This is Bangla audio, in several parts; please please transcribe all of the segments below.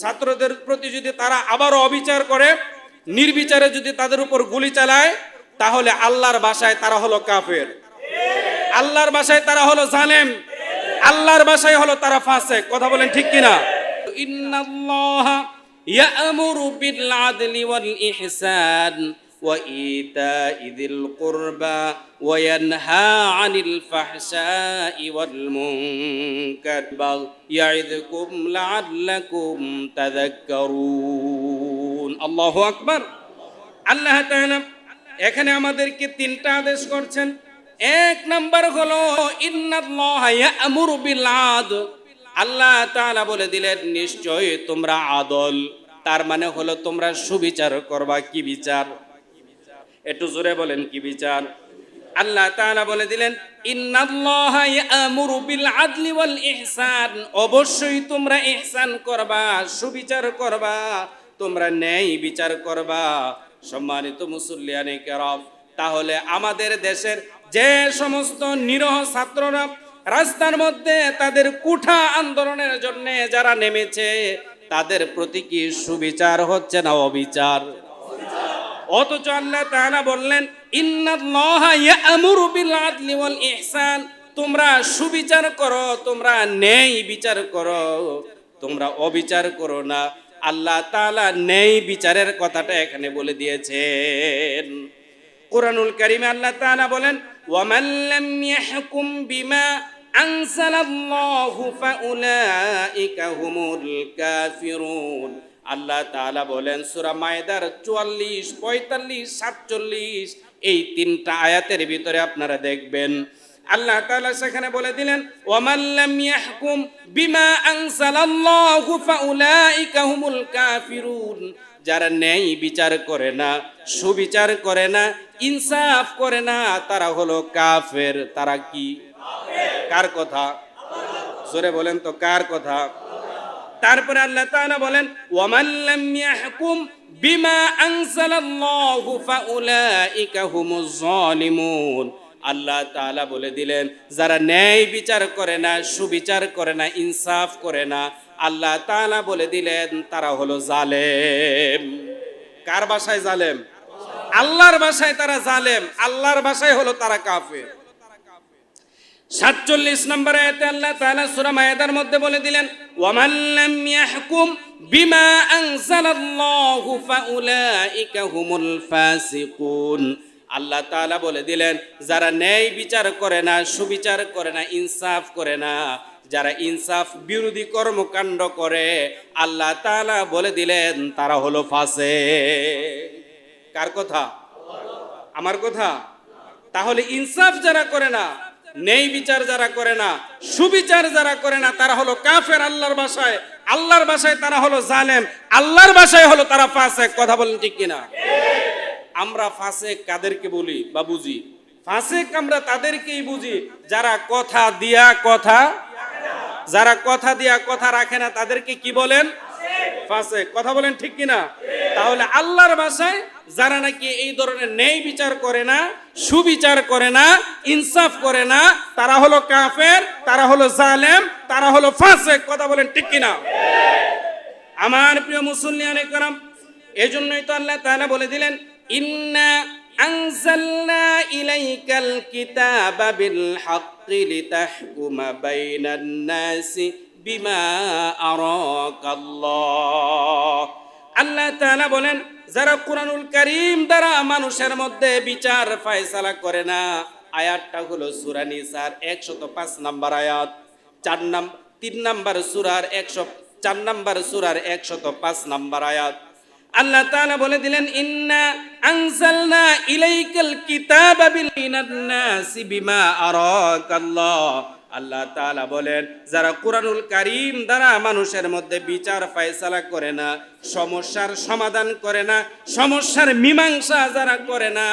ছাত্রদের প্রতি যদি তারা আবারও অবিচার করে, নির্বিচারে যদি তাদের উপর গুলি চালায়, তাহলে আল্লাহর বাসায় তারা হলো কাফের। আল্লাহর বাসায় তারা হলো জালেম। আল্লাহর বাসায় হলো তারা ফাঁসে কথা বলেন ঠিক কিনা? ইন্নাল্লাহ ইয়ামুরু বিল আদলি ওয়াল ইহসান। وإيتاء ذي القربى وينهى عن الفحشاء والمنكر يعظكم لعلكم تذكرون الله أكبر আল্লাহ তাআলা এখানে আমাদেরকে তিনটা আদেশ করছেন এক নাম্বার হলো ইন্নাল্লাহ ইয়ামুরু বিল আদল আল্লাহ তাআলা বলে দিলেন নিশ্চয় তোমরা আদল তার মানে হলো তোমরা সুবিচার করবা কি বিচার একটু জোরে বলেন কি বিচার? আল্লাহ তাআলা বলে দিলেন অবশ্যই তোমরা ইহসান করবা, সুবিচার করবা, তোমরা ন্যায় বিচার করবা। সম্মানিত মুসল্লিয়ানে কেরাম, তাহলে আমাদের দেশের যে সমস্ত নিরহ ছাত্ররা রাস্তার মধ্যে তাদের কুঠা আন্দোলনের জন্য যারা নেমেছে, তাদের প্রতি কি সুবিচার হচ্ছে না অবিচার? অথচ আল্লাহ তাআলা বললেন, ইন্নাল্লাহা ইহসান তোমরা সুবিচার করো, তোমরা ন্যায় বিচার করো। তোমরা অবিচার করো না। আল্লাহ তাআলা ন্যায় বিচারের কথাটা এখানে বলে দিয়েছেন। কোরআনুল কারিমে আল্লাহ তাআলা বলেন বিমা আল্লাহ তাআলা বলেন, সূরা মায়দার 44 45 47 এই তিনটা আয়াতের ভিতরে আপনারা দেখবেন। আল্লাহ তাআলা সেখানে বলে দিলেন, ওয়ামান ইয়াহকুম বিমা আনসালাল্লাহু ফাউলাইকা হুমুল কাফিরুন। যারা ন্যায় বিচার করে না, সুবিচার করে না, ইনসাফ করে না, তারা হলো কাফের। তারা কি? কার কথা? জোরে বলেন তো, কার কথা? তারপরে আল্লাহ তাআলা বলেন, ওয়ামান লাম ইয়াহকুম বিমা আনসালাল্লাহু ফাউলাইকা হুমুজ জালিমুন আল্লাহ তাআলা বলে দিলেন, যারা ন্যায় বিচার করে না, সুবিচার করে না, ইনসাফ করে না, আল্লাহ তাআলা বলে দিলেন, তারা হলো জালেম। কার বাসায় জালেম? আল্লাহর বাসায় তারা জালেম, আল্লাহর বাসায় হলো তারা কাফের। সাতচল্লিশ নম্বর আয়াতে আল্লাহ তাআলা সূরা মায়েদার মধ্যে বলে দিলেন ওয়ামান লাম ইয়াহকুম বিমা আনজালাল্লাহু ফাউলাইকা হুমুল ফাসিকুন আল্লাহ তালা বলে দিলেন, যারা ন্যায় বিচার করে না, সুবিচার করে না, ইনসাফ করে না, যারা ইনসাফ বিরোধী কর্মকাণ্ড করে, আল্লাহ তালা বলে দিলেন, তারা হলো ফাঁসে কার কথা? আমার কথা? তাহলে ইনসাফ যারা করে না নেই বিচার যারা করে না, সুবিচার যারা করে না, তারা হলো কাফের আল্লাহর বাসায়। আল্লাহর বাসায় তারা হলো জালেম, আল্লাহর বাসায় হলো তারা ফাসেক। কথা বলেন ঠিক কিনা? আমরা ফাসেক কাদেরকে বলি বা বুঝি? ফাসেক আমরা তাদেরকেই বুঝি, যারা কথা দিয়া কথা, যারা কথা দিয়া কথা রাখে না, তাদেরকে কি বলেন? ফাসে কথা বলেন ঠিক কিনা? তাহলে আল্লাহর ভাষায় যারা নাকি এই ধরনের ন্যায় বিচার করে না, সুবিচার করে না, ইনসাফ করে না, তারা হলো কাফের, তারা হলো জালেম, তারা হলো ফাসে কথা বলেন ঠিক কিনা? আমার প্রিয় মুসল্লিয়ানে এই জন্যই তো আল্লাহ তাআলা বলে দিলেন, ইন্না আনজালনা ইলাইকাল কিতাবা বিল হাক্কি লিতাহকুমা বাইনান নাসি বিমা আরাকাল্লাহ। আল্লাহ তাআলা বলেন যারা কুরআনুল করিম দ্বারা মানুষের মধ্যে বিচার ফয়সালা করে না, আয়াতটা হলো সূরা নিসার 105 নম্বর আয়াত। চার নাম, তিন নাম্বার সুরার একশো, চার নাম্বার সূরার 105 নম্বর আয়াত। আল্লাহ তাআলা বলে দিলেন, ইন্না আনজালনা ইলাইকাল কিতাবা বিলিনান্নাসি বিমা আরাকাল্লাহ। আল্লাহ তাআলা বলেন, যারা কোরআনুল কারীম দ্বারা মানুষের মধ্যে বিচার ফয়সালা করে না, সমস্যার সমাধান করে না, সমস্যার মীমাংসা যারা করে না,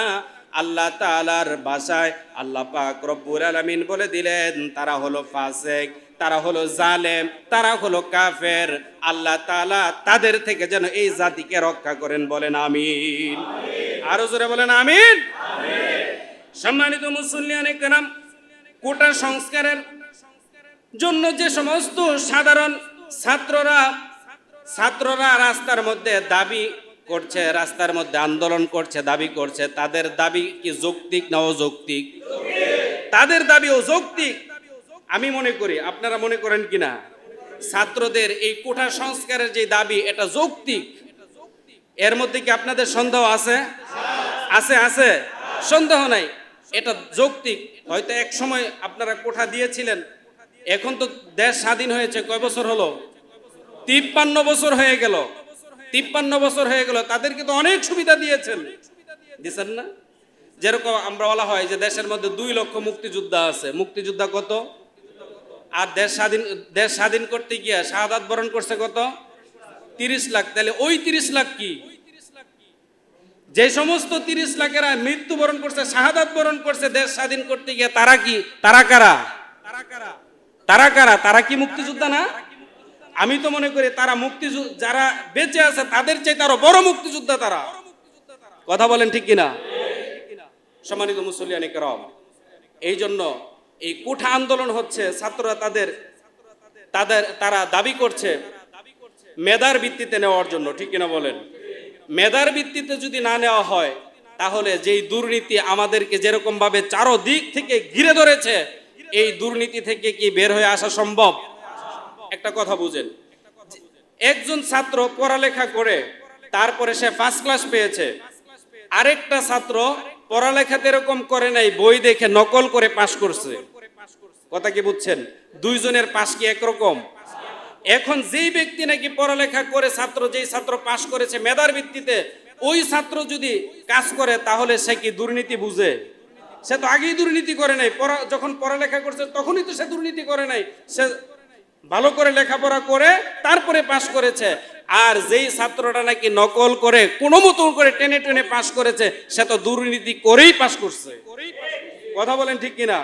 আল্লাহ তাআলার বাসায় আল্লাহ পাক রব্বুল আলামিন বলে দিলেন, তারা হলো ফাসিক, তারা হলো জালেম, তারা হলো কাফের, আল্লাহ তাআলা তাদের থেকে যেন এই জাতিকে রক্ষা করেন বলেন, আমিন। আরও জোরে বলেন, আমিন। সম্মানিত মুসল্লিয়ানে কেরাম, কোটা সংস্কারের জন্য যে সমস্ত সাধারণ ছাত্ররা ছাত্ররা রাস্তার মধ্যে দাবি করছে, রাস্তার মধ্যে আন্দোলন করছে, দাবি করছে, তাদের দাবি কি যৌক্তিক না অযৌক্তিক? তাদের দাবি অযৌক্তিক। আমি মনে করি, আপনারা মনে করেন কিনা? ছাত্রদের এই কোঠা সংস্কারের যে দাবি, এটা যৌক্তিক। এর মধ্যে কি আপনাদের সন্দেহ আছে? আছে আছে। সন্দেহ নাই। এটা যৌক্তিক। হয়তো এক সময় আপনারা কোঠা দিয়েছিলেন এখন তো দেশ স্বাধীন হয়েছে, কয় বছর হলো? তিপ্পান্ন বছর হয়ে গেল। তিপ্পান্ন বছর হয়ে গেল। তাদেরকে তো অনেক সুবিধা দিয়েছেন। দিয়েছেন না? যেরকম আমরা বলা হয় যে দেশের মধ্যে দুই লক্ষ মুক্তিযোদ্ধা আছে। মুক্তিযোদ্ধা কত? আর দেশ স্বাধীন দেশ স্বাধীন করতে গিয়ে শাহাদাত বরণ করছে কত? তিরিশ লাখ। তাহলে ওই তিরিশ লাখ কি? যে সমস্ত তিরিশ লাখেরা মৃত্যুবরণ করছে, শাহাদাত বরণ করছে, দেশ স্বাধীন করতে গিয়ে তারা কি? তারা কারা? তারা কারা তারা কারা? তারা কি মুক্তিযোদ্ধা না? আমি তো মনে করি তারা মুক্তি যারা বেঁচে আছে তাদের চেয়ে তারও বড় মুক্তিযোদ্ধা তারা। কথা বলেন ঠিক কিনা? সম্মানিত মুসলিয়ানি এই জন্য এই কোঠা আন্দোলন হচ্ছে, ছাত্ররা তাদের তাদের, তারা দাবি করছে মেধার ভিত্তিতে নেওয়ার জন্য, ঠিক কিনা বলেন? মেধার ভিত্তিতে যদি না নেওয়া হয়, তাহলে যেই দুর্নীতি আমাদেরকে যেরকম ভাবে চারো দিক থেকে ঘিরে ধরেছে এই দুর্নীতি থেকে কি বের হয়ে আসা সম্ভব? একটা কথা বুঝেন। একজন ছাত্র পড়ালেখা করে, তারপরে সে ফার্স্ট ক্লাস পেয়েছে। আরেকটা ছাত্র পড়ালেখাতে এরকম করে নাই, বই দেখে নকল করে পাশ করছে। কথা কি বুঝছেন? দুইজনের পাশ কি একরকম? এখন যেই ব্যক্তি নাকি পড়ালেখা করে, ছাত্র যেই ছাত্র পাশ করেছে, মেধার ভিত্তিতে, ওই ছাত্র যদি কাজ করে, তাহলে সে কি দুর্নীতি বুঝে? সে তো আগেই দুর্নীতি করে নাই। পড়া, যখন পড়ালেখা করছে তখনই তো সে দুর্নীতি করে নাই। সে ভালো করে লেখাপড়া করে তারপরে পাশ করেছে। আর যেই ছাত্রটা নাকি নকল করে কোনো মতো করে টেনে টেনে পাশ করেছে, সে তো দুর্নীতি করেই পাশ করছে। কথা বলেন ঠিক কিনা?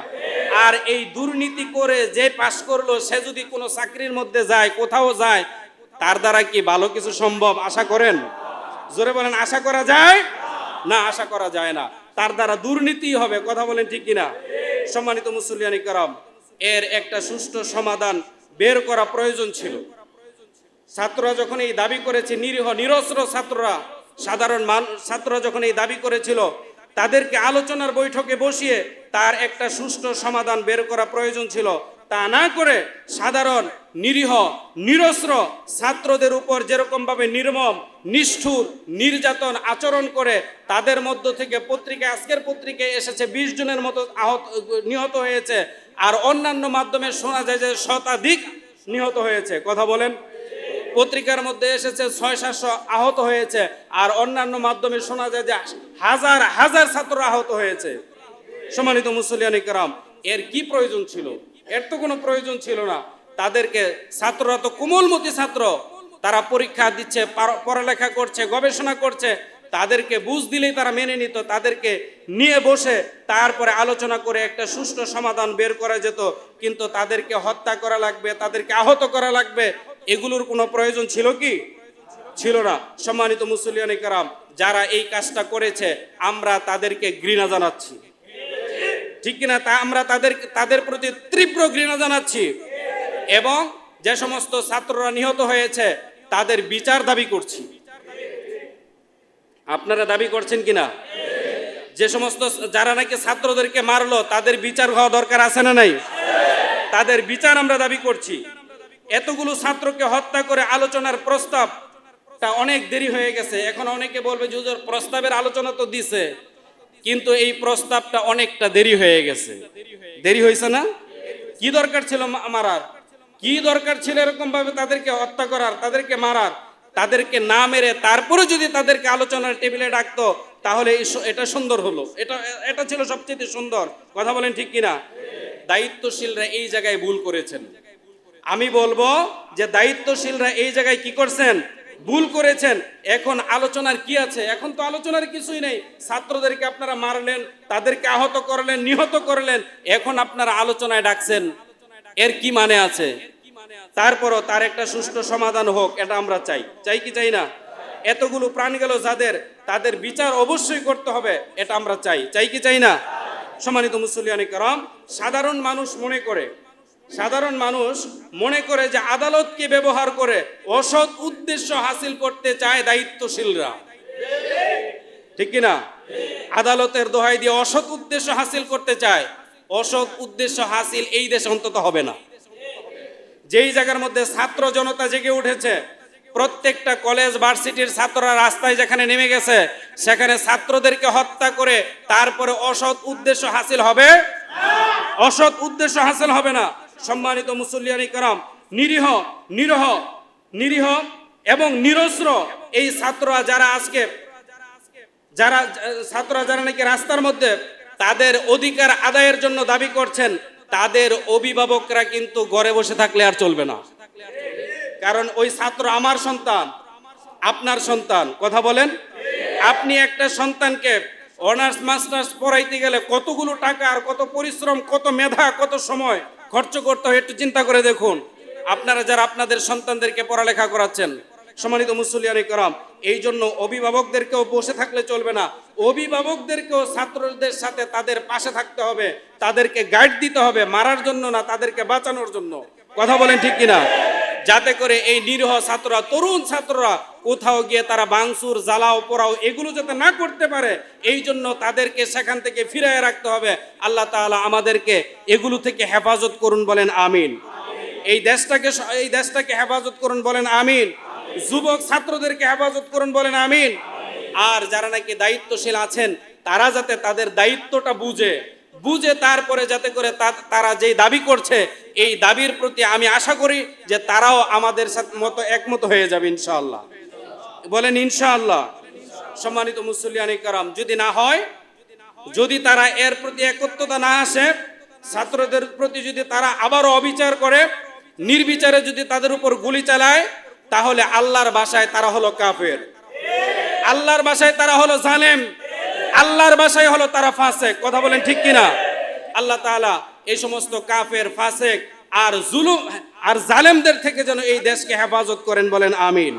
আর এই দুর্নীতি করে যে পাশ করল, সে যদি কোনো চাকরির মধ্যে যায়, কোথাও যায়, তার দ্বারা কি ভালো কিছু সম্ভব? আশা করেন? জোরে বলেন, আশা করা যায়? না, আশা করা যায় না। তার দ্বারা দুর্নীতি হবে, কথা বলেন ঠিক কিনা? সম্মানিত মুসলিয়ানি কারাম, এর একটা সুষ্ঠু সমাধান বের করা প্রয়োজন ছিল। ছাত্ররা যখন এই দাবি করেছে, নিরীহ, নিরস্ত্র ছাত্ররা, সাধারণ মান, ছাত্ররা যখন এই দাবি করেছিল, তাদেরকে আলোচনার বৈঠকে বসিয়ে তার একটা সুষ্ঠু সমাধান বের করা প্রয়োজন ছিল। তা না করে সাধারণ, নিরীহ, নিরস্ত্র ছাত্রদের উপর যেরকমভাবে নির্মম, নিষ্ঠুর, নির্যাতন আচরণ করে, তাদের মধ্য থেকে পত্রিকায় আজকের পত্রিকায় এসেছে, বিশ জনের মতো আহত, নিহত হয়েছে। আর অন্যান্য মাধ্যমে শোনা যায় যে শতাধিক নিহত হয়েছে। কথা বলেন। পত্রিকার মধ্যে এসেছে ছয় সাতশো আহত হয়েছে। আর অন্যান্য মাধ্যমে শোনা যায় যে হাজার হাজার ছাত্র আহত হয়েছে। সম্মানিত মুসলিয়ানি কারাম এর কি প্রয়োজন ছিল? এর তো কোনো প্রয়োজন ছিল না। তাদেরকে ছাত্ররা তো কোমলমতি ছাত্র। তারা পরীক্ষা দিচ্ছে পড়ালেখা করছে, গবেষণা করছে। তাদেরকে বুঝ দিলেই তারা মেনে নিত, তাদেরকে নিয়ে বসে তারপরে আলোচনা করে একটা সুষ্ঠু সমাধান বের করা যেত। কিন্তু তাদেরকে হত্যা করা লাগবে, তাদেরকে আহত করা লাগবে, এগুলোর কোনো প্রয়োজন ছিল কি? ছিল না। সম্মানিত মুসলিয়ানি কারাম, যারা এই কাজটা করেছে, আমরা তাদেরকে ঘৃণা জানাচ্ছি। ঠিক কিনা তা আমরা তাদের তাদের প্রতি তীব্র ঘৃণা জানাচ্ছি। এবং যে সমস্ত ছাত্ররা নিহত হয়েছে, তাদের বিচার দাবি করছি। আপনারা দাবি করছেন কিনা? যে সমস্ত যারা নাকি ছাত্রদেরকে মারলো, তাদের বিচার হওয়া দরকার আছে না নাই? তাদের বিচার আমরা দাবি করছি। এতগুলো ছাত্রকে হত্যা করে আলোচনার প্রস্তাব, তা অনেক দেরি হয়ে গেছে। এখন অনেকে বলবে যে প্রস্তাবের আলোচনা তো দিছে। কিন্তু এই প্রস্তাবটা অনেকটা দেরি হয়ে গেছে। দেরি হয়েছে না? কি দরকার ছিল মারার? কি দরকার ছিল এরকম ভাবে তাদেরকে হত্যা করার, তাদেরকে মারার? তাদেরকে না মেরে তারপরে যদি তাদেরকে আলোচনার টেবিলে ডাকতো, তাহলে এটা সুন্দর হলো। এটা এটা ছিল সবচেয়ে সুন্দর। কথা বলেন ঠিক কিনা? দায়িত্বশীলরা এই জায়গায় ভুল করেছেন। আমি বলব যে দায়িত্বশীলরা এই জায়গায় কি করছেন? ভুল করেছেন, এখন আলোচনার কি আছে? এখন তো আলোচনার কিছুই নেই। ছাত্রদেরকে আপনারা মারলেন, তাদেরকে আহত করলেন, নিহত করলেন, এখন আপনারা আলোচনায় ডাকছেন। এর কি মানে আছে? তারপরও তার একটা সুষ্ঠু সমাধান হোক, এটা আমরা চাই। চাই কি চাই না? এতগুলো প্রাণ গেল যাদের, তাদের বিচার অবশ্যই করতে হবে, এটা আমরা চাই। চাই কি চাই না? সম্মানিত মুসলিয়ানি সাধারণ মানুষ মনে করে সাধারণ মানুষ মনে করে যে আদালতকে ব্যবহার করে অসৎ উদ্দেশ্য হাসিল করতে চায় দায়িত্বশীলরা। ঠিক কিনা? আদালতের দোহাই দিয়ে অসৎ উদ্দেশ্য হাসিল করতে চায়, অসৎ উদ্দেশ্য হাসিল এই দেশে অন্তত হবে না। যেই জায়গার মধ্যে ছাত্র জনতা জেগে উঠেছে, প্রত্যেকটা কলেজ, ভার্সিটির ছাত্ররা রাস্তায় যেখানে নেমে গেছে, সেখানে ছাত্রদেরকে হত্যা করে তারপরে অসৎ উদ্দেশ্য হাসিল হবে? অসৎ উদ্দেশ্য হাসিল হবে না। সম্মানিত মুসল্লিয়ানি কারাম নিরীহ, নিরহ, নিরীহ এবং নিরস্র এই ছাত্ররা যারা আজকে, যারা, ছাত্ররা যারা নাকি রাস্তার মধ্যে তাদের অধিকার আদায়ের জন্য দাবি করছেন, তাদের অভিভাবকরা কিন্তু ঘরে বসে থাকলে আর চলবে না। কারণ ওই ছাত্র আমার সন্তান, আপনার সন্তান, কথা বলেন? আপনি একটা সন্তানকে অনার্স, মাস্টার্স পড়াইতে গেলে কতগুলো টাকা আর কত পরিশ্রম, কত মেধা, কত সময় খরচ করতে হয়, একটু চিন্তা করে দেখুন। আপনারা যারা আপনাদের সন্তানদেরকে পড়ালেখা করাচ্ছেন, সম্মানিত মুসলিয়ানি করাম এই জন্য অভিভাবকদেরকেও বসে থাকলে চলবে না। অভিভাবকদেরকেও ছাত্রদের সাথে তাদের পাশে থাকতে হবে, তাদেরকে গাইড দিতে হবে মারার জন্য না, তাদেরকে বাঁচানোর জন্য। কথা বলেন ঠিক কিনা? যাতে করে এই নিরীহ ছাত্ররা, তরুণ ছাত্ররা কোথাও গিয়ে তারা বাংসুর, জ্বালাও, পোড়াও এগুলো যাতে না করতে পারে, এই জন্য তাদেরকে সেখান থেকে ফিরিয়ে রাখতে হবে। আল্লাহ তাআলা আমাদেরকে এগুলো থেকে হেফাজত করুন বলেন, আমিন। এই দেশটাকে এই দেশটাকে হেফাজত করুন বলেন, আমিন। যুবক ছাত্রদেরকে হেফাজত করুন বলেন, আমিন। আর যারা নাকি দায়িত্বশীল আছেন, তারা যাতে তাদের দায়িত্বটা বুঝে। বুঝে তারপরে যাতে করে তারা যেই দাবি করছে, এই দাবির প্রতি আমি আশা করি যে তারাও আমাদের সাথে মতো একমত হয়ে যাবে, ইনশাআল্লাহ। বলেন ইনশাআল্লাহ। সম্মানিত মুসলিয়ানি কারাম যদি না হয়, যদি তারা এর প্রতি একত্রতা না আসে, ছাত্রদের প্রতি যদি তারা আবারও অবিচার করে, নির্বিচারে যদি তাদের উপর গুলি চালায়, তাহলে আল্লাহর বাসায় তারা হলো কাফের। আল্লাহর বাসায় তারা হলো জালেম। আল্লাহর বাসায় হলো তারা ফাসেক। কথা বলেন ঠিক কিনা? আল্লাহ তাআলা এই সমস্ত কাফের, ফাসেক আর জুলুম, আর জালেমদের থেকে যেন এই দেশকে হেফাজত করেন বলেন আমিন।